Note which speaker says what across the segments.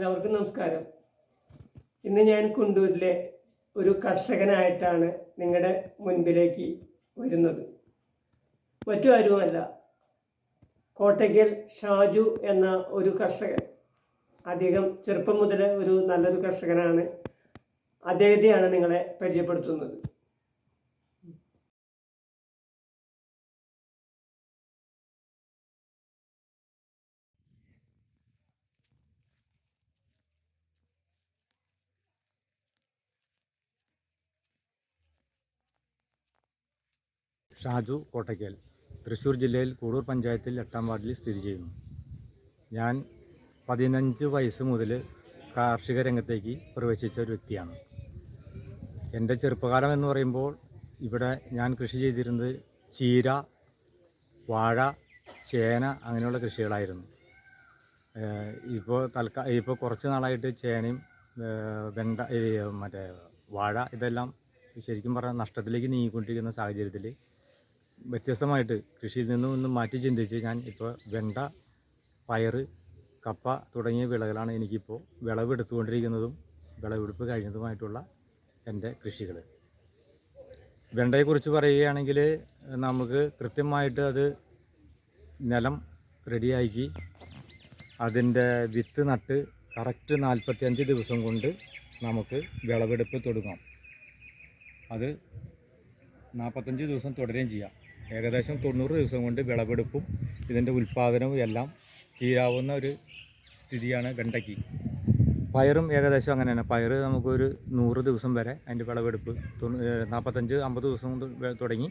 Speaker 1: എല്ലാവർക്കും നമസ്കാരം. ഇന്ന് ഞാൻ കുണ്ടൂരിലെ ഒരു കർഷകനായിട്ടാണ് നിങ്ങളുടെ മുൻപിലേക്ക് വരുന്നത്. മറ്റു ആരുമല്ല. കോട്ടയ്ക്കൽ ഷാജു എന്ന ഒരു കർഷകൻ. അദ്ദേഹം ചെറുപ്പം മുതൽ ഒരു നല്ലൊരു കർഷകനാണ്. അദ്ദേഹത്തെയാണ് നിങ്ങളെ പരിചയപ്പെടുത്തുന്നത്.
Speaker 2: ഷാജു കോട്ടയ്ക്കൽ തൃശ്ശൂർ ജില്ലയിൽ കൂടൂർ പഞ്ചായത്തിൽ എട്ടാം വാർഡിൽ സ്ഥിതി ചെയ്യുന്നു. ഞാൻ പതിനഞ്ച് വയസ്സ് മുതൽ കാർഷിക രംഗത്തേക്ക് പ്രവേശിച്ച ഒരു വ്യക്തിയാണ്. എന്റെ ചെറുപ്പകാലം എന്ന് പറയുമ്പോൾ ഇവിടെ ഞാൻ കൃഷി ചെയ്തിരുന്നത് ചീര വാഴ ചേന അങ്ങനെയുള്ള കൃഷികളായിരുന്നു. ഇപ്പോൾ തൽക്കാ ഇപ്പോൾ കുറച്ച് നാളായിട്ട് ചേനയും വെണ്ട മറ്റേ വാഴ ഇതെല്ലാം ശരിക്കും പറഞ്ഞാൽ നഷ്ടത്തിലേക്ക് നീങ്ങിക്കൊണ്ടിരിക്കുന്ന സാഹചര്യത്തിൽ വ്യത്യസ്തമായിട്ട് കൃഷിയിൽ നിന്നും ഒന്ന് മാറ്റി ചിന്തിച്ച് ഞാൻ ഇപ്പോൾ വെണ്ട പയറ് കപ്പ തുടങ്ങിയ വിളകളാണ് എനിക്കിപ്പോൾ വിളവെടുത്തുകൊണ്ടിരിക്കുന്നതും വിളവെടുപ്പ് കഴിഞ്ഞതുമായിട്ടുള്ള എന്റെ കൃഷികൾ. വെണ്ടയെക്കുറിച്ച് പറയുകയാണെങ്കിൽ നമുക്ക് കൃത്യമായിട്ട് അത് നിലം റെഡിയാക്കി അതിന്റെ വിത്ത് നട്ട് കറക്റ്റ് നാൽപ്പത്തിയഞ്ച് ദിവസം കൊണ്ട് നമുക്ക് വിളവെടുപ്പ് തുടങ്ങാം. അത് നാൽപ്പത്തഞ്ച് ദിവസം തുടരുകയും ചെയ്യാം. ഏകദേശം തൊണ്ണൂറ് ദിവസം കൊണ്ട് വിളവെടുപ്പും ഇതിന്റെ ഉൽപ്പാദനവും എല്ലാം തീരാവുന്ന ഒരു സ്ഥിതിയാണ് വെണ്ടയ്ക്ക് പയറും ഏകദേശം അങ്ങനെ തന്നെ പയർ നമുക്കൊരു നൂറ് ദിവസം വരെ അതിന്റെ വിളവെടുപ്പ് നാൽപ്പത്തഞ്ച് അമ്പത് ദിവസം തുടങ്ങി.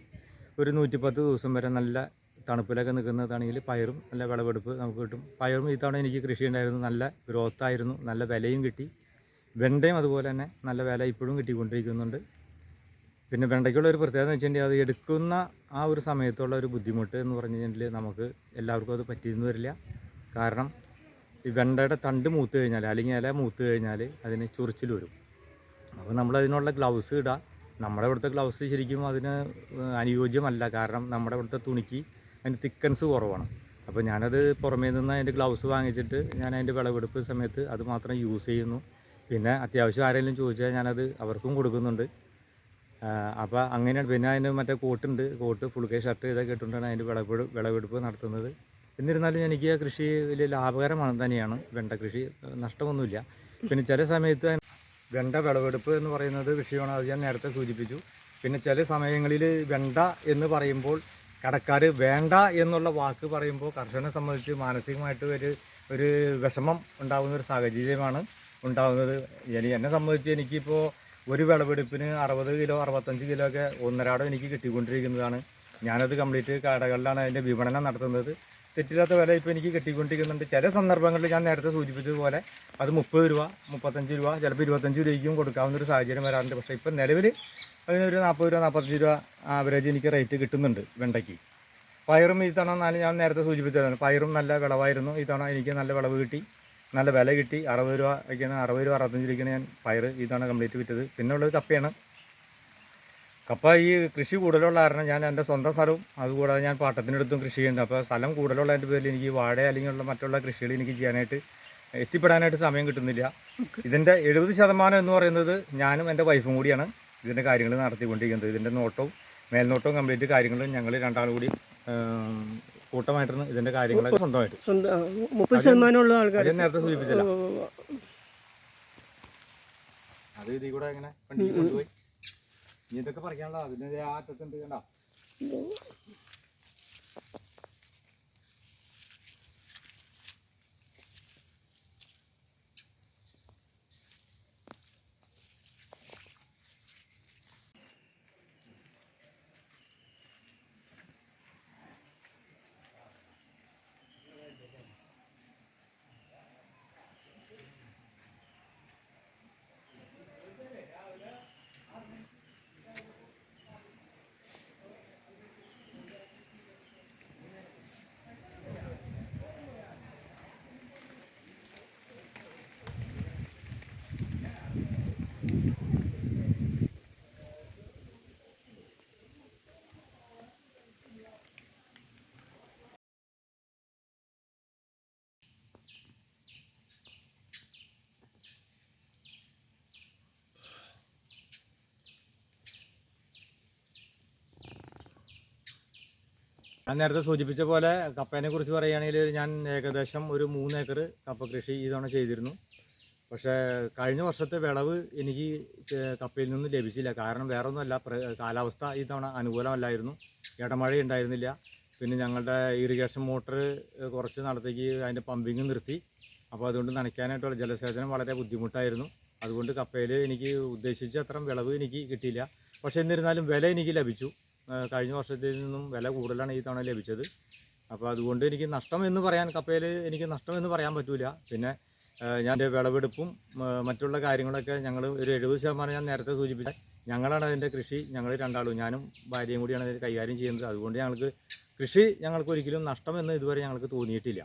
Speaker 2: ഒരു നൂറ്റിപ്പത്ത് ദിവസം വരെ നല്ല തണുപ്പിലൊക്കെ നിൽക്കുന്നതാണെങ്കിൽ പയറും നല്ല വിളവെടുപ്പ് നമുക്ക് കിട്ടും. പയറും ഈ തവണ എനിക്ക് കൃഷി ഉണ്ടായിരുന്നു. നല്ല ഗ്രോത്തായിരുന്നു നല്ല വിലയും കിട്ടി. വെണ്ടയും അതുപോലെ തന്നെ നല്ല വില ഇപ്പോഴും കിട്ടിക്കൊണ്ടിരിക്കുന്നുണ്ട്. പിന്നെ വെണ്ടയ്ക്കുള്ള ഒരു പ്രത്യേകത എന്ന് വെച്ചിട്ടുണ്ടെങ്കിൽ അത് എടുക്കുന്ന ആ ഒരു സമയത്തുള്ള ഒരു ബുദ്ധിമുട്ട് എന്ന് പറഞ്ഞു കഴിഞ്ഞാൽ നമുക്ക് എല്ലാവർക്കും അത് പറ്റിയെന്ന് വരില്ല. കാരണം ഈ വെണ്ടയുടെ തണ്ട് മൂത്ത് കഴിഞ്ഞാൽ അല്ലെങ്കിൽ ഇല മൂത്ത് കഴിഞ്ഞാൽ അതിന് ചൊറിച്ചിൽ വരും. അപ്പോൾ നമ്മൾ അതിനുള്ള ഗ്ലൗസ് ഇടുക നമ്മുടെ ഇവിടുത്തെ ഗ്ലൗസ് ശരിക്കും അതിന് അനുയോജ്യമല്ല. കാരണം നമ്മുടെ ഇവിടുത്തെ തുണിക്ക് അതിന് തിക്കൻസ് കുറവാണ്. അപ്പോൾ ഞാനത് പുറമേ നിന്ന് അതിന്റെ ഗ്ലൗസ് വാങ്ങിച്ചിട്ട് ഞാൻ അതിന്റെ വിളവെടുപ്പ് സമയത്ത് അത് മാത്രം യൂസ് ചെയ്യുന്നു. പിന്നെ അത്യാവശ്യം ആരെങ്കിലും ചോദിച്ചാൽ ഞാനത് അവർക്കും കൊടുക്കുന്നുണ്ട്. അപ്പോൾ അങ്ങനെയാണ്. പിന്നെ അതിന് മറ്റേ കോട്ടുണ്ട് കോട്ട് ഫുൾ ഷർട്ട് ഇതൊക്കെ ഇട്ടുകൊണ്ടാണ് അതിന്റെ വിളവെടു വിളവെടുപ്പ് നടത്തുന്നത്. എന്നിരുന്നാലും എനിക്ക് കൃഷി വലിയ ലാഭകരമാണ് തന്നെയാണ്. വെണ്ട കൃഷി നഷ്ടമൊന്നുമില്ല. പിന്നെ ചില സമയത്ത് വെണ്ട വിളവെടുപ്പ് എന്ന് പറയുന്നത് വിഷയമാണ് അത് ഞാൻ നേരത്തെ സൂചിപ്പിച്ചു. പിന്നെ ചില സമയങ്ങളിൽ വെണ്ട എന്ന് പറയുമ്പോൾ കടക്കാർ വേണ്ട എന്നുള്ള വാക്ക് പറയുമ്പോൾ കർഷകനെ സംബന്ധിച്ച് മാനസികമായിട്ട് ഒരു ഒരു വിഷമം ഉണ്ടാകുന്ന ഒരു സാഹചര്യമാണ് ഉണ്ടാകുന്നത്. എന്നെ സംബന്ധിച്ച് എനിക്കിപ്പോൾ ഒരു വിളവെടുപ്പിന് അറുപത് കിലോ അറുപത്തഞ്ച് കിലോ ഒക്കെ ഒന്നരാടം എനിക്ക് കിട്ടിക്കൊണ്ടിരിക്കുന്നതാണ്. ഞാനത് കംപ്ലീറ്റ് കടകളിലാണ് അതിന്റെ വിപണനം നടത്തുന്നത്. തെറ്റില്ലാത്ത വില ഇപ്പോൾ എനിക്ക് കിട്ടിക്കൊണ്ടിരിക്കുന്നുണ്ട്. ചില സന്ദർഭങ്ങളിൽ ഞാൻ നേരത്തെ സൂചിപ്പിച്ചതുപോലെ അത് മുപ്പത് രൂപ മുപ്പത്തഞ്ച് രൂപ ചിലപ്പോൾ ഇരുപത്തഞ്ച് രൂപയ്ക്കും കൊടുക്കാവുന്ന ഒരു സാഹചര്യം വരാറുണ്ട്. പക്ഷേ ഇപ്പം നിലവിൽ അതിനൊരു നാൽപ്പത് രൂപ നാൽപ്പത്തഞ്ച് രൂപ ആവറേജ് എനിക്ക് റേറ്റ് കിട്ടുന്നുണ്ട് വെണ്ടയ്ക്ക്. പയറും ഈ തവണ ഞാൻ നേരത്തെ സൂചിപ്പിച്ചതാണ്. പയറും നല്ല വിളവായിരുന്നു. ഈ തവണ എനിക്ക് നല്ല വിളവ് കിട്ടി. നല്ല വില കിട്ടി. അറുപത് രൂപ ഒക്കെയാണ് അറുപത് രൂപ അറുപത്തഞ്ച് രൂപയ്ക്കാണ് ഞാൻ പയർ ഇതാണ് കംപ്ലീറ്റ് വിറ്റത്. പിന്നെ ഉള്ളത് കപ്പയാണ്. കപ്പ ഈ കൃഷി കൂടുതലുള്ള കാരണം ഞാൻ എന്റെ സ്വന്തം സ്ഥലവും അതുകൂടാതെ ഞാൻ പാട്ടത്തിനടുത്തും കൃഷി ചെയ്യുന്നുണ്ട്. അപ്പോൾ സ്ഥലം കൂടുതലുള്ളതിന്റെ പേരിൽ എനിക്ക് വാഴ അല്ലെങ്കിൽ ഉള്ള മറ്റുള്ള കൃഷികൾ എനിക്ക് ചെയ്യാനായിട്ട് എത്തിപ്പെടാനായിട്ട് സമയം കിട്ടുന്നില്ല. ഇതിന്റെ എഴുപത് ശതമാനം എന്ന് പറയുന്നത് ഞാനും എന്റെ വൈഫും കൂടിയാണ് ഇതിന്റെ കാര്യങ്ങൾ നടത്തിക്കൊണ്ടിരിക്കുന്നത്. ഇതിന്റെ നോട്ടവും മേൽനോട്ടവും കംപ്ലീറ്റ് കാര്യങ്ങളും ഞങ്ങൾ രണ്ടാളും കൂടി കൂട്ടമായിട്ടാണ് ഇതിന്റെ കാര്യങ്ങളൊക്കെ സ്വന്തമായിട്ട്.
Speaker 1: മുപ്പത് ശതമാനമുള്ള ആൾക്കാർ
Speaker 2: നേരത്തെ സൂചിപ്പിച്ചില്ല. അത് ഇതിൽ കൂടെ ഇങ്ങനെ കൊണ്ടുപോയി. ഇതൊക്കെ പറിക്കാനുള്ള അതിന്റെ ആ അറ്റത്തുണ്ട് കണ്ട ഞാൻ നേരത്തെ സൂചിപ്പിച്ച പോലെ കപ്പേനെ കുറിച്ച് പറയുകയാണെങ്കിൽ ഞാൻ ഏകദേശം ഒരു മൂന്ന് ഏക്കർ കപ്പ കൃഷി ഈ തവണ ചെയ്തിരുന്നു. പക്ഷേ കഴിഞ്ഞ വർഷത്തെ വിളവ് എനിക്ക് കപ്പയിൽ നിന്ന് ലഭിച്ചില്ല. കാരണം വേറെ ഒന്നുമല്ല കാലാവസ്ഥ ഈ തവണ അനുകൂലമല്ലായിരുന്നു. ഇടമഴ ഉണ്ടായിരുന്നില്ല പിന്നെ ഞങ്ങളുടെ ഇറിഗേഷൻ മോട്ടർ കുറച്ച് നടത്തേക്ക് അതിന്റെ പമ്പിങ് നിർത്തി. അപ്പോൾ അതുകൊണ്ട് നനയ്ക്കാനായിട്ടുള്ള ജലസേചനം വളരെ ബുദ്ധിമുട്ടായിരുന്നു. അതുകൊണ്ട് കപ്പയിൽ എനിക്ക് ഉദ്ദേശിച്ച അത്ര വിളവ് എനിക്ക് കിട്ടിയില്ല. പക്ഷേ എന്നിരുന്നാലും വില എനിക്ക് ലഭിച്ചു. കഴിഞ്ഞ വർഷത്തിൽ നിന്നും വില കൂടുതലാണ് ഈ തവണ ലഭിച്ചത്. അപ്പോൾ അതുകൊണ്ട് എനിക്ക് നഷ്ടം എന്ന് പറയാൻ കപ്പയിൽ എനിക്ക് നഷ്ടം എന്ന് പറയാൻ പറ്റില്ല പിന്നെ ഞാൻ എന്റെ വിളവെടുപ്പും മറ്റുള്ള കാര്യങ്ങളൊക്കെ ഞങ്ങൾ ഒരു എഴുപത് ശതമാനം ഞാൻ നേരത്തെ സൂചിപ്പിച്ച ഞങ്ങളാണ് അതിന്റെ കൃഷി ഞങ്ങൾ രണ്ടാളും ഞാനും ഭാര്യയും കൂടിയാണ് കൈകാര്യം ചെയ്യുന്നത്. അതുകൊണ്ട് ഞങ്ങൾക്ക് കൃഷി ഞങ്ങൾക്ക് ഒരിക്കലും നഷ്ടമെന്ന് ഇതുവരെ ഞങ്ങൾക്ക് തോന്നിയിട്ടില്ല.